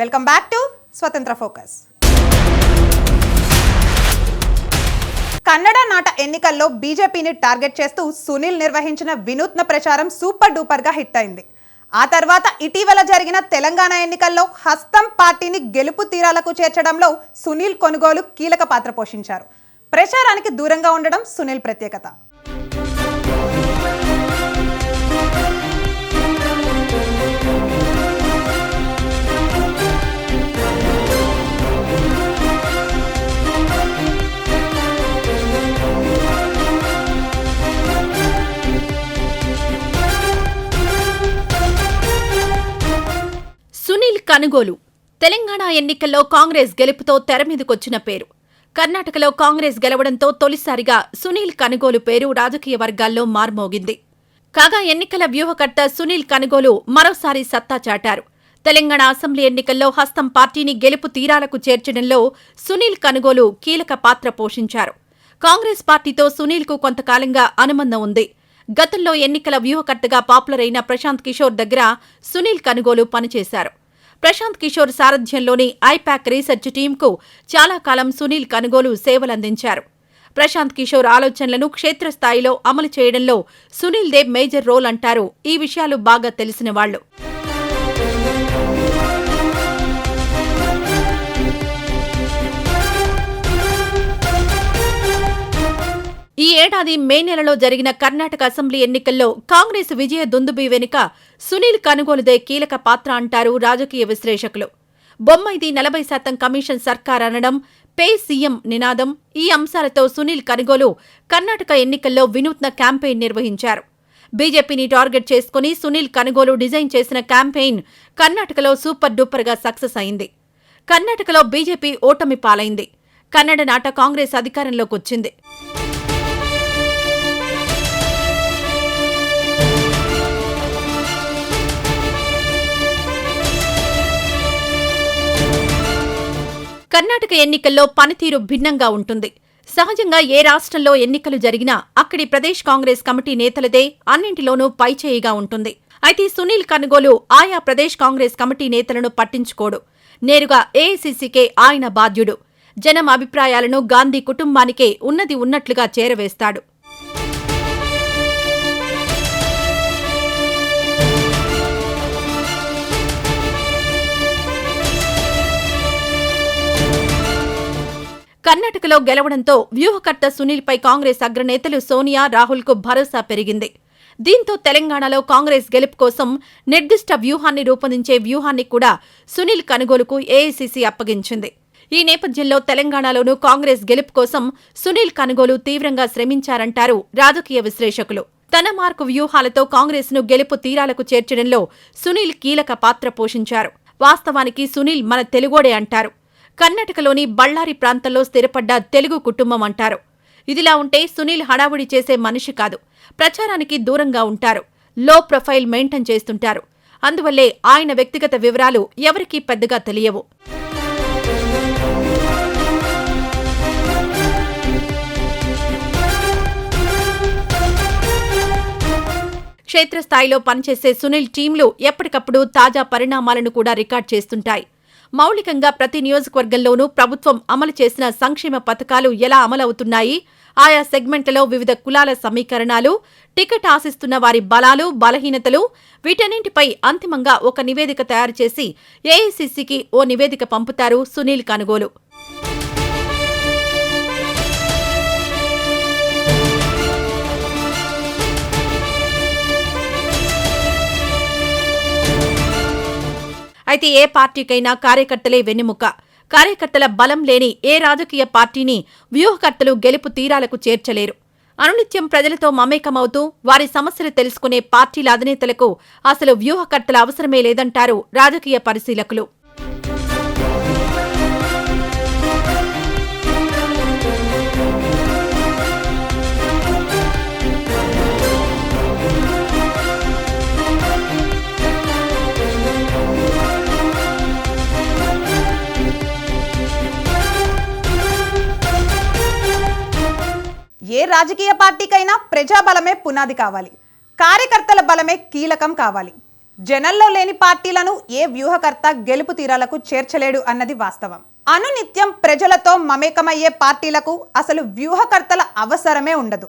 Welcome back to Swatantra focus Kannada నాట ఎన్నికల్లో బీజేపీని టార్గెట్ చేస్తూ సునీల్ నిర్వహించిన వినూత్న ప్రచారం సూపర్ డూపర్గా హిట్ అయింది. ఆ తర్వాత ఇటీవల జరిగిన తెలంగాణ ఎన్నికల్లో హస్తం పార్టీని గెలుపు తీరాలకు చేర్చడంలో సునీల్ కొనుగోలు కీలక పాత్ర పోషించారు. ప్రచారానికి దూరంగా ఉండడం సునీల్ ప్రత్యేకత. కనుగోలు. తెలంగాణ ఎన్నికల్లో కాంగ్రెస్ గెలుపుతో తెరమీదకొచ్చిన పేరు. కర్ణాటకలో కాంగ్రెస్ గెలవడంతో తొలిసారిగా సునీల్ కనుగోలు పేరు రాజకీయ వర్గాల్లో మార్మోగింది. కాగా ఎన్నికల వ్యూహకర్త సునీల్ కనుగోలు మరోసారి సత్తా చాటారు. తెలంగాణ అసెంబ్లీ ఎన్నికల్లో హస్తం పార్టీని గెలుపు తీరాలకు చేర్చడంలో సునీల్ కనుగోలు కీలక పాత్ర పోషించారు. కాంగ్రెస్ పార్టీతో సునీల్కు కొంతకాలంగా అనుబంధం ఉంది. గతంలో ఎన్నికల వ్యూహకర్తగా పాపులర్ అయిన ప్రశాంత్ కిషోర్ దగ్గర సునీల్ కనుగోలు పనిచేశారు. ప్రశాంత్ కిషోర్ సారథ్యంలోని ఐపాక్ రీసెర్చ్ టీంకు చాలా కాలం సునీల్ కనుగోలు సేవలందించారు. ప్రశాంత్ కిషోర్ ఆలోచనలను క్షేత్రస్థాయిలో అమలు చేయడంలో సునీల్ దేవ్ మేజర్ రోల్ అంటారు. ఈ విషయాలు బాగా తెలిసిన వాళ్ళు ఏడాది మే నెలలో జరిగిన కర్ణాటక అసెంబ్లీ ఎన్నికల్లో కాంగ్రెస్ విజయ దుందుబి వెనుక సునీల్ కనుగోలుదే కీలక పాత్ర అంటారు రాజకీయ విశ్లేషకులు. బొమ్మైది నలభై శాతం కమిషన్ సర్కార్ అనడం పే సీఎం నినాదం ఈ అంశాలతో సునీల్ కనుగోలు కర్ణాటక ఎన్నికల్లో వినూత్న క్యాంపెయిన్ నిర్వహించారు. బీజేపీని టార్గెట్ చేసుకుని సునీల్ కనుగోలు డిజైన్ చేసిన క్యాంపెయిన్ కర్ణాటకలో సూపర్ డూపర్గా సక్సెస్ అయింది. కర్ణాటకలో బీజేపీ ఓటమి పాలైంది. కన్నడ నాట కాంగ్రెస్ అధికారంలోకి వచ్చింది కర్ణాటక ఎన్నికల్లో పనితీరు భిన్నంగా ఉంటుంది. సహజంగా ఏ రాష్ట్రంలో ఎన్నికలు జరిగినా అక్కడి ప్రదేశ్ కాంగ్రెస్ కమిటీ నేతలదే అన్నింటిలోనూ పైచేయిగా ఉంటుంది. అయితే సునీల్ కనుగోలు ఆయా ప్రదేశ్ కాంగ్రెస్ కమిటీ నేతలను పట్టించుకోడు. నేరుగా ఏఐసీసీకే ఆయన బాధ్యుడు. జనం అభిప్రాయాలను గాంధీ కుటుంబానికే ఉన్నది ఉన్నట్లుగా చేరవేస్తాడు. కర్ణాటకలో గెలవడంతో వ్యూహకర్త సునీల్పై కాంగ్రెస్ అగ్రనేతలు సోనియా రాహుల్కు భరోసా పెరిగింది. దీంతో తెలంగాణలో కాంగ్రెస్ గెలుపు కోసం నిర్దిష్ట వ్యూహాన్ని రూపొందించే వ్యూహాన్ని కూడా సునీల్ కనుగోలుకు ఏఐసీసీ అప్పగించింది. ఈ నేపథ్యంలో తెలంగాణలోనూ కాంగ్రెస్ గెలుపు కోసం సునీల్ కనుగోలు తీవ్రంగా శ్రమించారంటారు రాజకీయ విశ్లేషకులు. తన మార్కు వ్యూహాలతో కాంగ్రెస్ను గెలుపు తీరాలకు చేర్చడంలో సునీల్ కీలక పాత్ర పోషించారు. వాస్తవానికి సునీల్ మన తెలుగోడే అంటారు. కర్ణాటకలోని బళ్ళారి ప్రాంతంలో స్థిరపడ్డ తెలుగు కుటుంబం అంటారు. ఇదిలా ఉంటే సునీల్ హడావుడి చేసే మనిషి కాదు. ప్రచారానికి దూరంగా ఉంటారు. లో ప్రొఫైల్ మెయింటైన్ చేస్తుంటారు. అందువల్లే ఆయన వ్యక్తిగత వివరాలు ఎవరికీ పెద్దగా తెలియవు. క్షేత్రస్థాయిలో పనిచేసే సునీల్ టీంలు ఎప్పటికప్పుడు తాజా పరిణామాలను కూడా రికార్డ్ చేస్తుంటాయి. మౌలికంగా ప్రతి నియోజకవర్గంలోనూ ప్రభుత్వం అమలు చేసిన సంక్షేమ పథకాలు ఎలా అమలవుతున్నాయి? ఆయా సెగ్మెంట్లలో వివిధ కులాల సమీకరణాలు టికెట్ ఆశిస్తున్న వారి బలాలు బలహీనతలు వీటన్నింటిపై అంతిమంగా ఒక నివేదిక తయారు చేసి ఏఐసీసీకి ఓ నివేదిక పంపుతారు సునీల్ కనుగోలు. అయితే ఏ పార్టీకైనా కార్యకర్తలే వెన్నెముక. కార్యకర్తల బలం లేని ఏ రాజకీయ పార్టీని వ్యూహకర్తలు గెలుపు తీరాలకు చేర్చలేరు. అనునిత్యం ప్రజలతో మమేకమవుతూ వారి సమస్యలు తెలుసుకునే పార్టీల అధినేతలకు అసలు వ్యూహకర్తల అవసరమే లేదంటారు రాజకీయ పరిశీలకులు. రాజకీయ పార్టీకైనా ప్రజాబలమే పునాది కావాలి. కార్యకర్తల బలమే కీలకం కావాలి. జనంలో లేని పార్టీలను ఏ వ్యూహకర్త గెలుపు తీరాలకు చేర్చలేడు అన్నది వాస్తవం. అనునిత్యం ప్రజలతో మమేకమయ్యే పార్టీలకు అసలు వ్యూహకర్తల అవసరమే ఉండదు.